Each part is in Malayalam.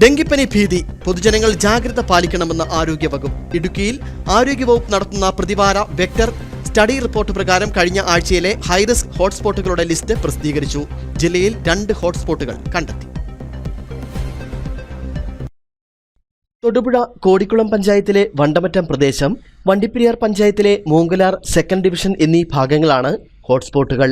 ഡെങ്കിപ്പനി ഭീതി പൊതുജനങ്ങൾ ജാഗ്രത പാലിക്കണമെന്ന് ആരോഗ്യവകുപ്പ്. ഇടുക്കിയിൽ ആരോഗ്യവകുപ്പ് നടത്തുന്ന പ്രതിവാര വെക്ടർ സ്റ്റഡി റിപ്പോർട്ട് പ്രകാരം കഴിഞ്ഞ ആഴ്ചയിലെ ഹൈറിസ്ക് ഹോട്ട്സ്പോട്ടുകളുടെ ലിസ്റ്റ് പ്രസിദ്ധീകരിച്ചു. ജില്ലയിൽ രണ്ട് ഹോട്ട്സ്പോട്ടുകൾ കണ്ടെത്തി. തൊടുപുഴ കോടിക്കുളം പഞ്ചായത്തിലെ വണ്ടമറ്റം പ്രദേശം വണ്ടിപ്പെരിയാർ പഞ്ചായത്തിലെ മൂങ്കലാർ സെക്കൻഡ് ഡിവിഷൻ എന്നീ ഭാഗങ്ങളാണ് ഹോട്ട്സ്പോട്ടുകൾ.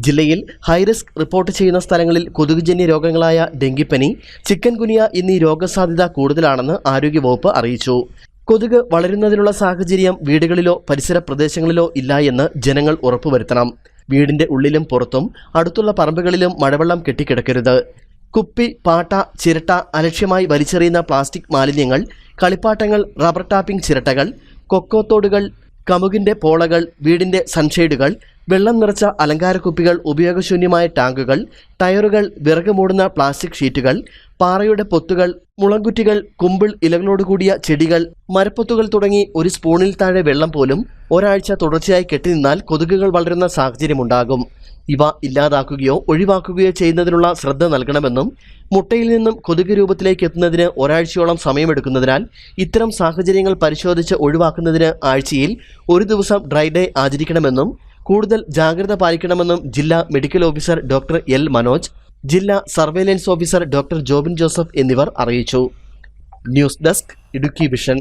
ജില്ലയിൽ ഹൈറിസ്ക് റിപ്പോർട്ട് ചെയ്യുന്ന സ്ഥലങ്ങളിൽ കൊതുകുജന്യ രോഗങ്ങളായ ഡെങ്കിപ്പനി ചിക്കൻ ഗുനിയ എന്നീ രോഗസാധ്യത കൂടുതലാണെന്ന് ആരോഗ്യവകുപ്പ് അറിയിച്ചു. കൊതുക് വളരുന്നതിനുള്ള സാഹചര്യം വീടുകളിലോ പരിസര പ്രദേശങ്ങളിലോ ഇല്ല എന്ന് ജനങ്ങൾ ഉറപ്പുവരുത്തണം. വീടിന്റെ ഉള്ളിലും പുറത്തും അടുത്തുള്ള പറമ്പുകളിലും മഴവെള്ളം കെട്ടിക്കിടക്കരുത്. കുപ്പി പാട്ട ചിരട്ട അലക്ഷ്യമായി വലിച്ചെറിയുന്ന പ്ലാസ്റ്റിക് മാലിന്യങ്ങൾ കളിപ്പാട്ടങ്ങൾ റബ്ബർ ടാപ്പിംഗ് ചിരട്ടകൾ കൊക്കോത്തോടുകൾ കമുകിന്റെ പോളകൾ വീടിന്റെ സൺഷെയ്ഡുകൾ വെള്ളം നിറച്ച അലങ്കാരക്കുപ്പികൾ ഉപയോഗശൂന്യമായ ടാങ്കുകൾ ടയറുകൾ വിറക് മൂടുന്ന പ്ലാസ്റ്റിക് ഷീറ്റുകൾ പാറയുടെ പൊത്തുകൾ മുളങ്കുറ്റികൾ കുമ്പിൾ ഇലകളോടുകൂടിയ ചെടികൾ മരപ്പൊത്തുകൾ തുടങ്ങി ഒരു സ്പൂണിൽ താഴെ വെള്ളം പോലും ഒരാഴ്ച തുടർച്ചയായി കെട്ടിനിന്നാൽ കൊതുകുകൾ വളരുന്ന സാഹചര്യമുണ്ടാകും. ഇവ ഇല്ലാതാക്കുകയോ ഒഴിവാക്കുകയോ ചെയ്യുന്നതിനുള്ള ശ്രദ്ധ നൽകണമെന്നും മുട്ടയിൽ നിന്നും കൊതുക് രൂപത്തിലേക്ക് എത്തുന്നതിന് ഒരാഴ്ചയോളം സമയമെടുക്കുന്നതിനാൽ ഇത്തരം സാഹചര്യങ്ങൾ പരിശോധിച്ച് ഒഴിവാക്കുന്നതിന് ആഴ്ചയിൽ ഒരു ദിവസം ഡ്രൈ ഡേ ആചരിക്കണമെന്നും കൂടുതൽ ജാഗ്രത പാലിക്കണമെന്നും ജില്ലാ medical officer doctor L Manoj ജില്ലാ surveillance officer doctor Jobin Joseph എന്നിവർ അറിയിച്ചു. News desk Idukki vision.